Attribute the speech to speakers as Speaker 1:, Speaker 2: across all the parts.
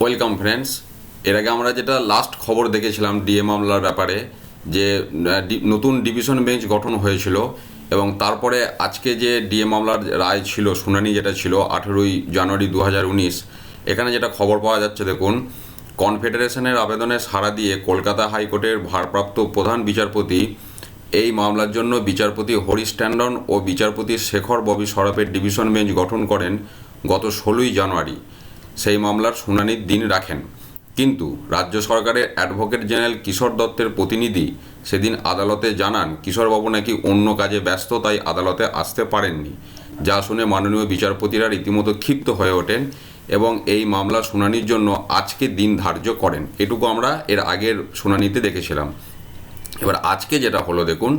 Speaker 1: Welcome friends এর আগে আমরা যেটা লাস্ট খবর দেখেছিলাম ডিএ মামলার ব্যাপারে, যে নতুন ডিভিশন বেঞ্চ গঠন হয়েছিল এবং তারপরে আজকে যে ডিএ মামলার রায় ছিল, শুনানি যেটা ছিল আঠেরোই জানুয়ারি দু হাজার উনিশ, এখানে যেটা খবর পাওয়া যাচ্ছে, দেখুন কনফেডারেশনের আবেদনে সাড়া দিয়ে কলকাতা হাইকোর্টের ভারপ্রাপ্ত প্রধান বিচারপতি, এই মামলার জন্য বিচারপতি হরিশ ট্যান্ডন ও বিচারপতি শেখর ববি সরফের ডিভিশন বেঞ্চ গঠন করেন গত ষোলোই জানুয়ারি। সেই মামলার শুনানির দিন রাখেন। কিন্তু রাজ্য সরকারের অ্যাডভোকেট জেনারেল কিশোর দত্তের প্রতিনিধি সেদিন আদালতে জানান, কিশোরবাবু নাকি অন্য কাজে ব্যস্ত, তাই আদালতে আসতে পারেননি। যা শুনে মাননীয় বিচারপতিরা রীতিমতো ক্ষিপ্ত হয়ে ওঠেন এবং এই মামলা শুনানির জন্য আজকে দিন ধার্য করেন। এটুকু আমরা এর আগের শুনানিতে দেখেছিলাম। এবার আজকে যেটা হলো, দেখুন,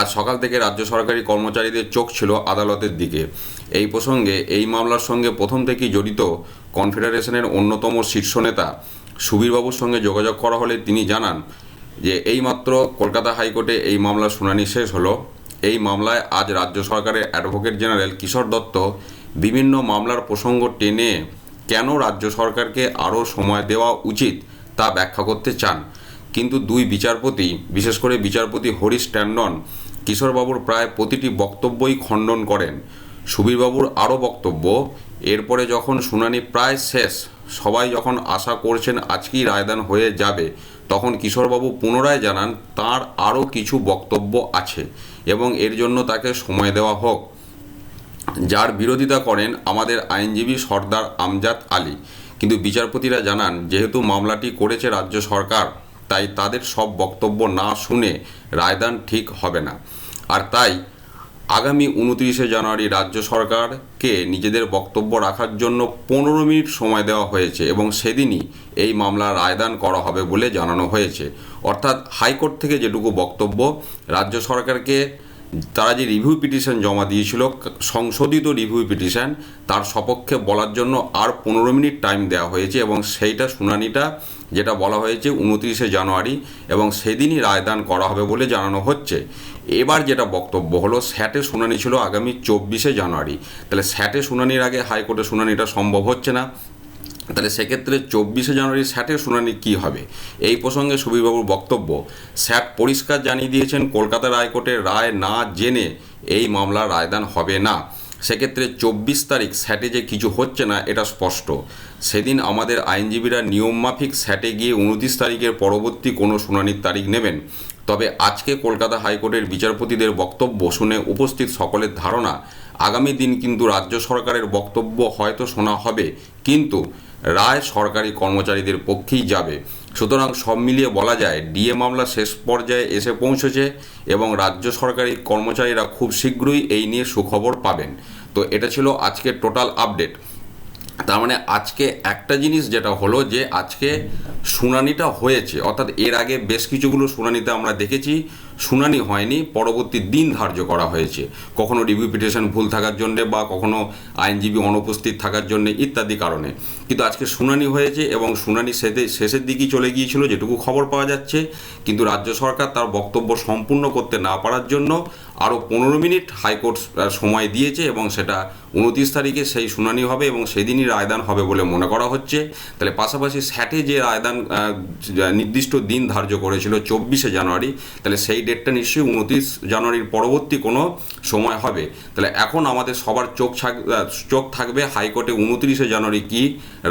Speaker 1: আজ সকাল থেকে রাজ্য সরকারি কর্মচারীদের চোখ ছিল আদালতের দিকে। এই প্রসঙ্গে, এই মামলার সঙ্গে প্রথম থেকেই জড়িত কনফেডারেশনের অন্যতম শীর্ষ নেতা সুবীরবাবুর সঙ্গে যোগাযোগ করা হলে তিনি জানান যে, এইমাত্র কলকাতা হাইকোর্টে এই মামলার শুনানি শেষ হলো। এই মামলায় আজ রাজ্য সরকারের অ্যাডভোকেট জেনারেল কিশোর দত্ত বিভিন্ন মামলার প্রসঙ্গ টেনে কেন রাজ্য সরকারকে আরও সময় দেওয়া উচিত তা ব্যাখ্যা করতে চান। কিন্তু দুই বিচারপতি, বিশেষ করে বিচারপতি হরিশ ট্যান্ডন, কিশোরবাবুর প্রায় প্রতিটি বক্তব্যই খণ্ডন করেন। সুবীরবাবুর আরও বক্তব্য, এরপরে যখন শুনানি প্রায় শেষ, সবাই যখন আশা করছেন আজকেই রায়দান হয়ে যাবে, তখন কিশোরবাবু পুনরায় জানান তার আরও কিছু বক্তব্য আছে এবং এর জন্য তাকে সময় দেওয়া হোক। যার বিরোধিতা করেন আমাদের আইনজীবী সর্দার আমজাদ আলী। কিন্তু বিচারপতিরা জানান, যেহেতু মামলাটি করেছে রাজ্য সরকার তাই তাদের সব বক্তব্য না শুনে রায়দান ঠিক হবে না। আর তাই আগামী উনত্রিশে জানুয়ারি রাজ্য সরকারকে নিজেদের বক্তব্য রাখার জন্য পনেরো মিনিট সময় দেওয়া হয়েছে এবং সেদিনই এই মামলা রায়দান করা হবে বলে জানানো হয়েছে। অর্থাৎ হাইকোর্ট থেকে যেটুকু বক্তব্য রাজ্য সরকারকে তারা যে রিভিউ পিটিশন জমা দিয়েছিল, সংশোধিত রিভিউ পিটিশন তার সপক্ষে বলার জন্য আর পনেরো মিনিট টাইম দেওয়া হয়েছে এবং সেইটা শুনানিটা যেটা বলা হয়েছে উনত্রিশে জানুয়ারি এবং সেদিনই রায়দান করা হবে বলে জানানো হচ্ছে। এবার যেটা বক্তব্য হলো, স্যাটে শুনানি ছিল আগামী চব্বিশে জানুয়ারি। তাহলে স্যাটে শুনানির আগে হাইকোর্টে শুনানিটা সম্ভব হচ্ছে না। তাহলে সেক্ষেত্রে চব্বিশে জানুয়ারি স্যাটের শুনানি কী হবে? এই প্রসঙ্গে সুবীরবাবুর বক্তব্য, স্যাট পরিষ্কার জানিয়ে দিয়েছেন, কলকাতা হাইকোর্টের রায় না জেনে এই মামলার রায়দান হবে না। সেক্ষেত্রে চব্বিশ তারিখ স্যাটে যে কিছু হচ্ছে না, এটা স্পষ্ট। সেদিন আমাদের আইনজীবীরা নিয়মমাফিক স্যাটে গিয়ে উনত্রিশ তারিখের পরবর্তী কোনো শুনানির তারিখ নেবেন। তবে আজকে কলকাতা হাইকোর্টের বিচারপতিদের বক্তব্য শুনে উপস্থিত সকলের ধারণা, আগামী দিন কিন্তু রাজ্য সরকারের বক্তব্য হয়তো শোনা হবে। কিন্তু রায় সরকারি কর্মচারীদের পক্ষেই যাবে। সুতরাং সব মিলিয়ে বলা যায়, ডিএ মামলা শেষ পর্যায়ে এসে পৌঁছেছে এবং রাজ্য সরকারি কর্মচারীরা খুব শীঘ্রই এই নিয়ে সুখবর পাবেন। তো এটা ছিল আজকের টোটাল আপডেট। তার মানে আজকে একটা জিনিস যেটা হলো যে, আজকে শুনানিটা হয়েছে। অর্থাৎ এর আগে বেশ কিছুগুলো শুনানিতে আমরা দেখেছি। শুনানি হয়নি, পরবর্তী দিন ধার্য করা হয়েছে। কখনো রিভিউ পিটিশন ভুল থাকার জন্যে বা কখনো আইনজীবী অনুপস্থিত থাকার জন্য ইত্যাদি কারণে। কিন্তু আজকে শুনানি হয়েছে এবং শুনানি শেষে শেষের দিকেই চলে গিয়েছিল, যেটুকু খবর পাওয়া যাচ্ছে। কিন্তু রাজ্য সরকার তার বক্তব্য সম্পূর্ণ করতে না পারার জন্য আরও পনেরো মিনিট হাইকোর্ট সময় দিয়েছে এবং সেটা উনত্রিশ তারিখে সেই শুনানি হবে এবং সেদিনই রায়দান হবে বলে মনে করা হচ্ছে। তাহলে পাশাপাশি স্যাটে যে রায়দান নির্দিষ্ট দিন ধার্য করেছিল, চব্বিশে জানুয়ারি, তাহলে সেই ডেটটা নিশ্চয়ই উনত্রিশ জানুয়ারির পরবর্তী কোনো সময় হবে। তাহলে এখন আমাদের সবার চোখ চোখ থাকবে হাইকোর্টে উনত্রিশে জানুয়ারি কি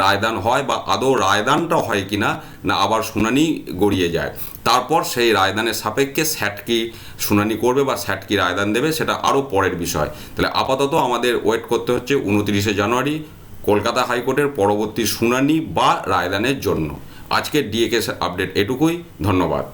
Speaker 1: রায়দান হয় বা আদৌ রায়দানটা হয় কিনা না আবার শুনানি গড়িয়ে যায়। তারপর সেই রায়দানের সাপেক্ষে স্যাট কি শুনানি করবে বা স্যাট কি রায়দান দেবে সেটা আরও পরের বিষয়। তাহলে আপাতত আমাদের ওয়েট করতে হচ্ছে উনত্রিশে জানুয়ারি কলকাতা হাইকোর্টের পরবর্তী শুনানি বা রায়দানের জন্য। আজকের ডিএকে আপডেট এটুকুই। ধন্যবাদ।